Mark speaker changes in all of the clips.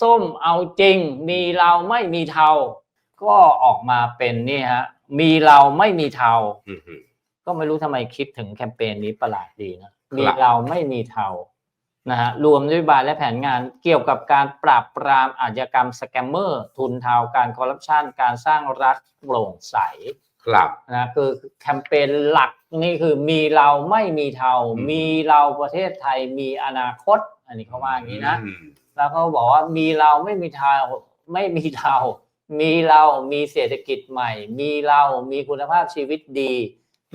Speaker 1: ส้มเอาจริง มีเราไม่มีเทา ก็ออกมาเป็นนี่ฮะ มีเราไม่มีเทา
Speaker 2: อืมฮึ
Speaker 1: ก็ไม่รู้ทำไมคิดถึงแคมเปญนี้ประหลาดดีนะ
Speaker 2: ครับ
Speaker 1: มีเราไม่มีเทา นะฮะ รวมนโยบายและแผนงานเกี่ยวกับการปราบปรามอาชญากรรมสแกมเมอร์ ทุนเทา การคอร์รัปชัน การสร้างรัฐโปร่งใส
Speaker 2: ครับ
Speaker 1: นะคือแคมเปญหลักนี่คือมีเราไม่มีเทา
Speaker 2: อืม
Speaker 1: มีเราประเทศไทยมีอนาคตอันนี้เขาว่าอย่างนี้นะ
Speaker 2: อืม
Speaker 1: แล้วเขาบอกว่ามีเราไม่มีเทาไม่มีเทามีเรามีเศรษฐกิจใหม่ มีเรามีคุณภาพชีวิตดี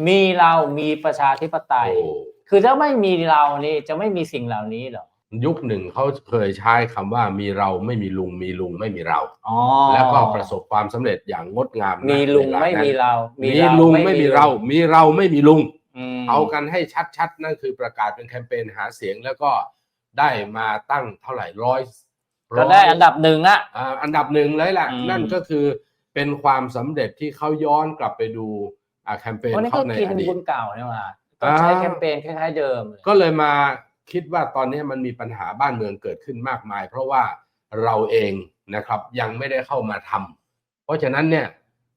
Speaker 1: มีเรามีประชาธิปไตย
Speaker 2: โอ้
Speaker 1: คือถ้าไม่มีเรานี่จะไม่มีสิ่งเหล่านี้เหรอ
Speaker 2: ยุคหนึ่งเขาเคยใช้คำว่ามีเราไม่มีลุงมีลุงไม่มีเรา
Speaker 1: อ๋อ
Speaker 2: แล้วก็ประสบความสำเร็จอย่างงดงามนะ
Speaker 1: มีลุง
Speaker 2: เวา
Speaker 1: ไม่
Speaker 2: นั้น
Speaker 1: มีเรา
Speaker 2: มี
Speaker 1: มี
Speaker 2: ลุงไม่มีเรา มีเราไม่มีลุง
Speaker 1: ม
Speaker 2: เอากันให้ชัดๆนั่นคือประกาศเป็นแคมเปญหาเสียงแล้วก็ ได้มาตั้งเท่าไหร่ร้อย
Speaker 1: ก็ได้อันดับหนึ่งละ
Speaker 2: อ่าอันดับหนึ่งเลยแหละ
Speaker 1: อืม
Speaker 2: นั่นก็คือเป็นความสำเร็จที่เขาย้อนกลับไปดูอ่าแคมเปญ
Speaker 1: วันนี้
Speaker 2: เขา
Speaker 1: ก็
Speaker 2: ใน
Speaker 1: กิน
Speaker 2: อดีต
Speaker 1: บุญเก่าเนี่ยมาก็ใช้
Speaker 2: อ่า
Speaker 1: แคมเปญคล้ายๆเดิมเลย
Speaker 2: ก็เลยมาคิดว่าตอนนี้มันมีปัญหาบ้านเมืองเกิดขึ้นมากมาย เพราะว่าเราเองนะครับยังไม่ได้เข้ามาทำเพราะฉะนั้นเนี่ย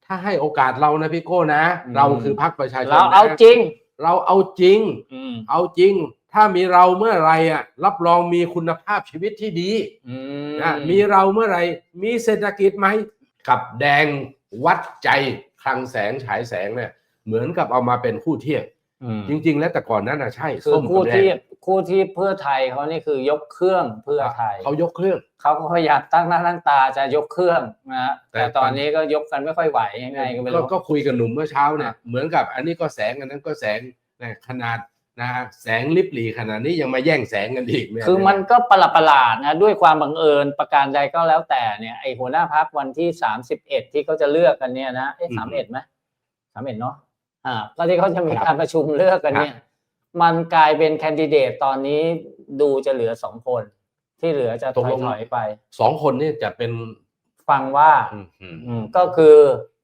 Speaker 2: ถ้าให้โอกาสเรานะพี่โก้นะ เราคือพรรคประชาชน
Speaker 1: เรา
Speaker 2: นะ
Speaker 1: เอาจริง
Speaker 2: เราเอาจริง
Speaker 1: อืม
Speaker 2: เอาจริง ถ้ามีเราเมื่อไหรอะรับรองมีคุณภาพชีวิตที่ดี
Speaker 1: อืม
Speaker 2: นะมีเราเมื่อไหรมีเศรษฐกิจไหมกับแดงวัดใจคลังแสงฉายแสงเนี่ยเหมือนกับเอามาเป็นคู่เทียบ
Speaker 1: อืม
Speaker 2: จริง ๆ แล้วแต่ก่อนนั้นนะใช่
Speaker 1: คือ
Speaker 2: ส้ม
Speaker 1: คู่
Speaker 2: กับแด
Speaker 1: ที่
Speaker 2: ง
Speaker 1: คู่ที่เพื่อไทยเขานี่คือยกเครื่องเพื่อไทย
Speaker 2: เขายกเครื่อง
Speaker 1: เขาก็พยายามตั้งหน้าตั้งตาจะยกเครื่องนะฮะ
Speaker 2: แต่
Speaker 1: แต่ตอนนี้ก็ยกกันไม่ค่อยไหวยังไงก็ไม่
Speaker 2: ก็
Speaker 1: รู้
Speaker 2: ก็คุยกับหนุ่มเมื่อเช้าเนี่ยเหมือนกับอันนี้ก็แสงอันนั้นก็แสงนะขนาด นะฮะแสงลิบหลีขนาดนี้ยังมาแย่งแสงกันอีกเนี่ย
Speaker 1: คือมันก็ประหลาดประหลาดนะด้วยความบังเอิญประการใดก็แล้วแต่เนี่ยไอหัวหน้าพักวันที่สามสิบเอ็ดที่เขาจะเลือกกันเนี่ยนะเอ๊ะสามเอ็ดไหมสามเอ็ดเนาะอ่าก็ที่เขาจะมีการประชุมเลือกกันเนี่ย มันกลายเป็นแคนดิเดตตอนนี้ดูจะเหลือสองคน ที่เหลือจะถอยถอยๆไป
Speaker 2: สองคนนี่จะเป็น
Speaker 1: ฟังว่า
Speaker 2: อืมอืม
Speaker 1: อืมก็คือ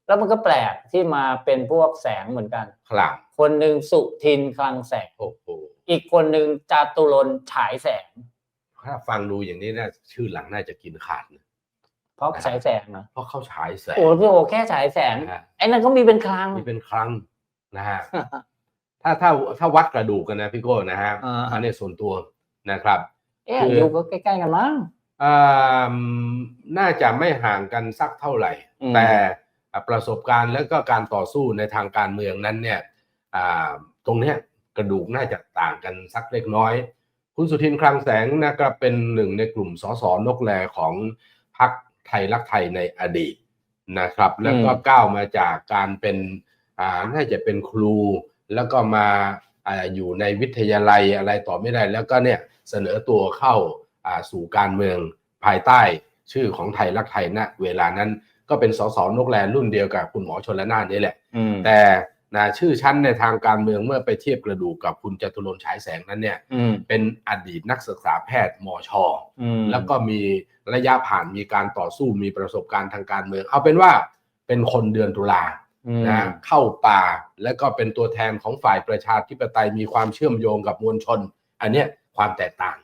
Speaker 1: แล้วมันก็แปลกที่มาเป็นพวกแสงเหมือนกัน
Speaker 2: คลัง
Speaker 1: คนหนึ่งสุทินคลังแสง
Speaker 2: โอ้โห
Speaker 1: อีกคนหนึ่งจาตุรนต์ฉายแสง
Speaker 2: ถ้าฟังดูอย่างนี้น่าชื่อหลังน่าจะกินขาดนะ
Speaker 1: เพราะฉายแสงนะ
Speaker 2: เพราะเขาฉายแสง
Speaker 1: โอ้พี่โอแค่ฉายแสง
Speaker 2: นะฮะ
Speaker 1: ไอ้นั่นก็มีเป็นคลัง
Speaker 2: นี่เป็นครั้งนะฮะถ้าถ้าถ้าวัดกระดูกกันนะพี่โก้นะฮะ
Speaker 1: อ่า
Speaker 2: อันนี้ส่วนตัวนะครับ
Speaker 1: เอ๊ะ
Speaker 2: คือ
Speaker 1: อยู่ก็ใกล้ๆกันมั้ง
Speaker 2: อ่าน่าจะไม่ห่างกันสักเท่าไหร่
Speaker 1: อืม
Speaker 2: แต่ประสบการณ์แล้วก็การต่อสู้ในทางการเมืองนั้นเนี่ยอ่า ตรงเนี้ยกระดูกน่าจะต่างกันสักเล็กน้อย คุณสุทินคลังแสงนะครับเป็นหนึ่งในกลุ่มสสนกแลของพรรคไทยรักไทยในอดีตนะครับ แล้วก็ก้าวมาจากการเป็นอ่าน่าจะเป็นครูแล้วก็มาอ่าอยู่ในวิทยาลัยอะไรต่อไม่ได้ แล้วก็เนี่ยเสนอตัวเข้าอ่าสู่การเมืองภายใต้ชื่อของไทยรักไทยณเวลานั้นก็เป็นสสนกแลรุ่นเดียวกับคุณหมอชนละนานนี่แหละ
Speaker 1: อืม
Speaker 2: แต่ นะชื่อชั้นในทางการเมืองเมื่อไปเทียบกระดูกกับคุณจตุรนต์ฉายแสงนั้นเนี่ย
Speaker 1: อืม
Speaker 2: เป็นอดีตนักศึกษาแพทย์มช
Speaker 1: อืม
Speaker 2: แล้วก็มีระยะผ่านมีการต่อสู้มีประสบการณ์ทางการเมือง เอาเป็นว่าเป็นคนเดือนตุลา
Speaker 1: อืม
Speaker 2: นะเข้าป่าแล้วก็เป็นตัวแทนของฝ่ายประชาธิปไตยมีความเชื่อมโยงกับมวลชน อันเนี้ยความแตกต่าง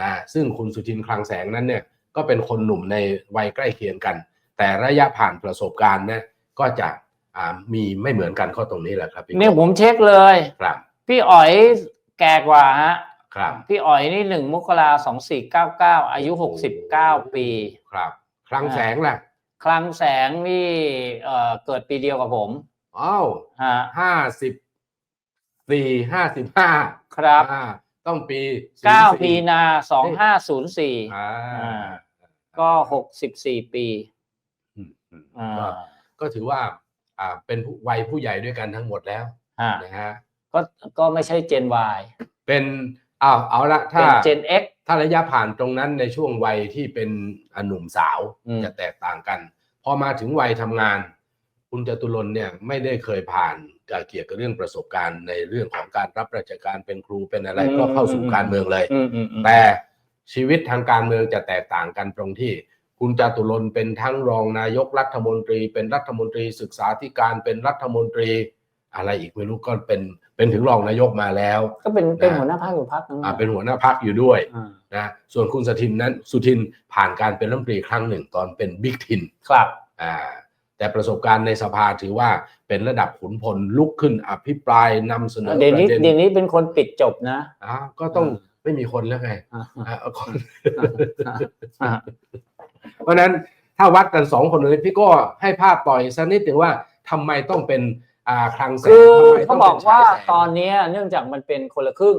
Speaker 2: นะซึ่งคุณสุทินคลังแสงนั้นเนี่ยก็เป็นคนหนุ่มในวัยใกล้เคียงกัน แต่ระยะผ่านประสบการณ์เนี่ยก็จะอ่า มีไม่เหมือนกันข้อตรงนี้แหละครับพี่
Speaker 1: เนี่ยผมเช็คเลย
Speaker 2: ครับ
Speaker 1: พี่อ๋อยแก่กว่าฮะ
Speaker 2: ครับ
Speaker 1: พี่อ๋อยนี่หนึ่งมกราสองสี่เก้าเก้าอายุหกสิบเก้าปี
Speaker 2: ครับ คลังแสงแหละ
Speaker 1: คลังแสงนี่เอ่อเกิดปีเดียวกับผม
Speaker 2: อ้าว
Speaker 1: ฮะ
Speaker 2: ห้าสิบสี่ห้าสิบห้า
Speaker 1: ครับ
Speaker 2: ต้องปี
Speaker 1: เก้า
Speaker 2: 04
Speaker 1: พีนาสองห้าศูนย์สี่
Speaker 2: อ่า
Speaker 1: ก็หกสิบสี่ปี
Speaker 2: อืมอืม
Speaker 1: อ่า
Speaker 2: ก็ก็ถือว่า อ่าเป็นผู้วัยผู้ใหญ่ด้วยกันทั้งหมดแล้ว
Speaker 1: ฮะ
Speaker 2: นะฮะ
Speaker 1: ก็ก็ไม่ใช่เจน Y
Speaker 2: เป็นอ้าวเอาละถ้า
Speaker 1: เป็นเจน X
Speaker 2: ถ้าระยะผ่านตรงนั้นในช่วงวัยที่เป็นอ่าหนุ่มสาว
Speaker 1: อืม
Speaker 2: จะแตกต่างกัน พอมาถึงวัยทำงาน คุณจตุรนต์เนี่ยไม่ได้เคยผ่านเกี่ยวกับเรื่องประสบการณ์ในเรื่องของการรับราชการเป็นครูเป็นอะไรก็เข้าสู่การเมืองเลย
Speaker 1: อืมอืมอืม
Speaker 2: แต่ชีวิตทางการเมืองจะแตกต่างกันตรงที่ คุณจตุรนต์เป็นทั้งรองนายกรัฐมนตรี เป็นรัฐมนตรีศึกษาธิการเป็นรัฐมนตรี อะไรอีกไม่รู้ก็เป็นเป็นถึงรองนายกมาแล้ว
Speaker 1: ก็เป็นเป็น
Speaker 2: นะ
Speaker 1: หัวหน้าพรรคอยู่พรรคนึง
Speaker 2: อ่าเป็นหัวหน้าพักอยู่ด้วย
Speaker 1: อ่า
Speaker 2: นะส่วนคุณสุทินนั้นสุทินผ่านการเป็นรัฐมนตรีครั้งหนึ่งตอนเป็นบิ๊กทิน
Speaker 1: ครับ
Speaker 2: อ่าแต่ประสบการณ์ในสภาถือว่าเป็นระดับขุนพลลุกขึ้นอภิปรายนำเสนอ
Speaker 1: เดี๋ยว
Speaker 2: ประ
Speaker 1: นี้
Speaker 2: เด็น
Speaker 1: เดี๋ยวนี้เป็นคนปิดจบนะ
Speaker 2: อ่าก็ต้อง
Speaker 1: อ่า
Speaker 2: ไม่มีคนแล้วไง
Speaker 1: อ่า
Speaker 2: อ่าเอาคน
Speaker 1: อ่า
Speaker 2: เพราะฉะนั้นถ้าวัดกันสองคนเลยพี่ก็ให้ภาพต่อยสักนิดหนึ่งว่าทำไมต้องเป็นอ่าคลังแสง
Speaker 1: คือ
Speaker 2: ทำไม
Speaker 1: เขา
Speaker 2: ต้ง
Speaker 1: บอก
Speaker 2: ป็น
Speaker 1: ว่า
Speaker 2: ฉยแสง
Speaker 1: ตอนเนี้ยเนื่องจากมันเป็นคนละครึ่ง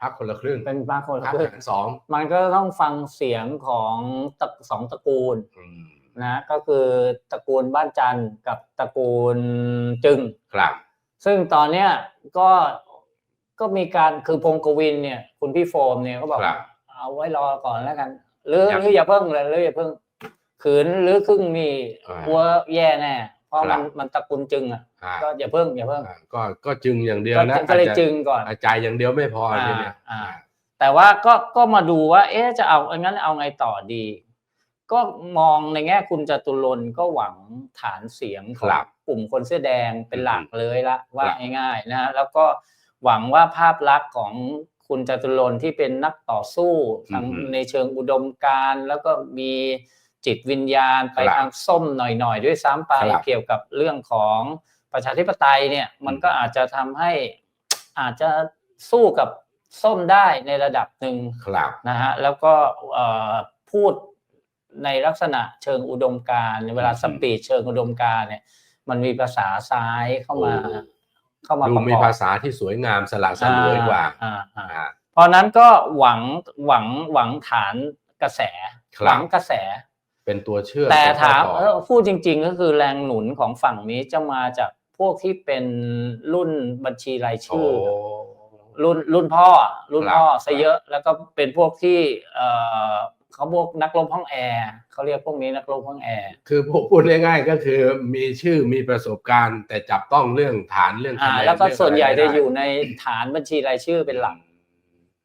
Speaker 2: พักคนละครึ่ง
Speaker 1: เป็นพรรคคนละ
Speaker 2: พัก
Speaker 1: ครึ่ง
Speaker 2: หารสอง
Speaker 1: มันก็ต้องฟังเสียงของตระสองตระกูล
Speaker 2: อืม
Speaker 1: นะก็คือตระกูลบ้านจันทร์กับตระกูลจึง
Speaker 2: ครับ
Speaker 1: ซึ่งตอนเนี้ยก็ก็มีการคือพงศ์กวินเนี่ย คุณพี่โฟมเนี่ยก็บอก
Speaker 2: ครับ
Speaker 1: เอาไว้รอก่อนแล้วกัน หรือ
Speaker 2: ยัง
Speaker 1: หรืออย่าเพิ่งเลยหรืออย่าเพิ่งขืนหรือครึ่งนี่
Speaker 2: อ่า
Speaker 1: กลัวแย่แน่เพราะ
Speaker 2: ครั
Speaker 1: มัน
Speaker 2: บ
Speaker 1: มันตระกูลจึงอะ
Speaker 2: อ่า
Speaker 1: ก็อย่าเพิ่งอย่าเพิ่ง
Speaker 2: อ่าก็ก็จึงอย่างเดียว
Speaker 1: ก็
Speaker 2: นะ
Speaker 1: ก็เลย
Speaker 2: อาจจะ
Speaker 1: จึงก่อน
Speaker 2: อ่าจ่ายอย่างเดียวไม่พอทีเนี้ย
Speaker 1: อ่าแต่ว่าก็ก็มาดูว่า เอ๊ะจะเอางั้นเอาไงต่อดี ก็มองในแง่คุณจตุรนต์ก็หวังฐานเสียงข
Speaker 2: ค
Speaker 1: อง
Speaker 2: รับ
Speaker 1: กลุ่มคนเสื้อแดงเป็นหลักเลยละว่า
Speaker 2: ครับ
Speaker 1: ง่ายๆนะฮะแล้วก็หวังว่าภาพลักษณ์ของ คุณจตุรนต์ที่เป็นนักต่อสู้ทาง
Speaker 2: อืม
Speaker 1: ในเชิงอุดมการณ์แล้วก็มีจิตวิญญาณไป
Speaker 2: ครับ
Speaker 1: ทางส้มหน่อยๆ ด้วยซ้ำไป
Speaker 2: ครับ
Speaker 1: เกี่ยวกับเรื่องของประชาธิปไตยเนี่ยมันก็อาจจะทำให้อาจจะสู้กับส้มได้ในระดับหนึ่ง
Speaker 2: ครับ
Speaker 1: นะฮะแล้วก็เอ่อพูดในลักษณะเชิงอุดมการณ์เวลา
Speaker 2: อืม
Speaker 1: สปีดเชิงอุดมการณ์เนี่ย มันมีภาษาซ้ายเข้ามา
Speaker 2: โอ้
Speaker 1: เข้ามา
Speaker 2: ดู
Speaker 1: ประกอบ
Speaker 2: มีภาษาที่สวยงามสละสลวยกว่า
Speaker 1: อ่าอ่า
Speaker 2: อ่า
Speaker 1: เพราะนั้นก็หวังหวังหวังฐานกระแส
Speaker 2: ครับ
Speaker 1: หวังกระแส
Speaker 2: เป็นตัวเชื่อม
Speaker 1: แต่ถาม
Speaker 2: ต่อ
Speaker 1: เออพูดจริง ๆ ก็คือแรงหนุนของฝั่งนี้จะมาจากพวกที่เป็นรุ่นบัญชีราย
Speaker 2: โอ้
Speaker 1: ชื่อ รุ่นรุ่นพ่ออะรุ่น
Speaker 2: ครับ
Speaker 1: พ่อซะเยอะแล้วก็เป็นพวกที่ เออเขาพวกนักรบห้องแอร์เขาเรียกพวกนี้นักรบห้องแอร์
Speaker 2: คือพูดง่ายๆก็คือมีชื่อมีประสบการณ์ แต่จับต้องเรื่องฐานเรื่อง
Speaker 1: อ่า
Speaker 2: คะน
Speaker 1: แล้วก็
Speaker 2: เรื่อง
Speaker 1: ส่วนใหญ่
Speaker 2: ไร
Speaker 1: จะ
Speaker 2: ไม่ได้
Speaker 1: อยู่ในฐานบัญชีรายชื่อเป็นหลัก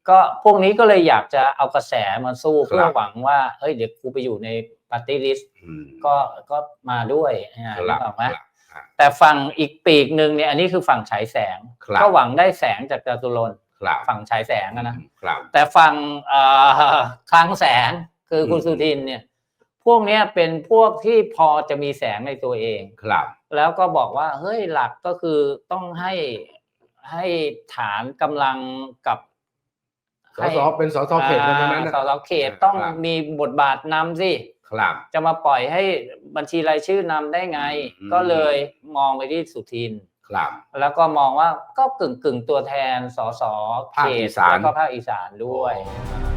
Speaker 1: ก็พวกนี้ก็เลยอยากจะเอากระแสมาสู้
Speaker 2: ครับ
Speaker 1: เพื่อหวังว่าเฮ้ยเดี๋ยวกูไปอยู่ในปาร์ตี้ลิสต์
Speaker 2: อืม
Speaker 1: ก็ก็มาด้วยอ่า
Speaker 2: ค
Speaker 1: นึ
Speaker 2: รับ
Speaker 1: กออกไหม
Speaker 2: ครับอ่า
Speaker 1: แต่ฝั่งอีกปีกหนึ่งเนี่ยอันนี้คือฝั่งฉายแสง
Speaker 2: ครับ
Speaker 1: ก็หวังได้แสงจากจตุรนต์
Speaker 2: ครับ
Speaker 1: ฝั่งฉายแสงอะนะ
Speaker 2: ครับ
Speaker 1: แต่ฝั่งเอ่อคลังแสงคือคุณ
Speaker 2: อืม
Speaker 1: สุทินเนี่ย พวกเนี้ยเป็นพวกที่พอจะมีแสงในตัวเอง
Speaker 2: ครับ
Speaker 1: แล้วก็บอกว่าเฮ้ยหลักก็คือต้องให้ให้ฐานกำลังกับ
Speaker 2: สสเป็นสสเขตทั้งนั้นนะ
Speaker 1: สสเขตต้อง
Speaker 2: ครับ
Speaker 1: มีบทบาทนำสิ
Speaker 2: ครับ
Speaker 1: จะมาปล่อยให้บัญชีรายชื่อนำได้ไง
Speaker 2: อืม
Speaker 1: ก็เลยมองไปที่สุทิน
Speaker 2: ครับ
Speaker 1: แล้วก็มองว่าก็กึ่งกึ่งๆตัวแทนสส
Speaker 2: ภาค
Speaker 1: เข
Speaker 2: อี
Speaker 1: ต
Speaker 2: สาน
Speaker 1: แล้วก็ภาคอีสานด้วย
Speaker 2: อ๋อ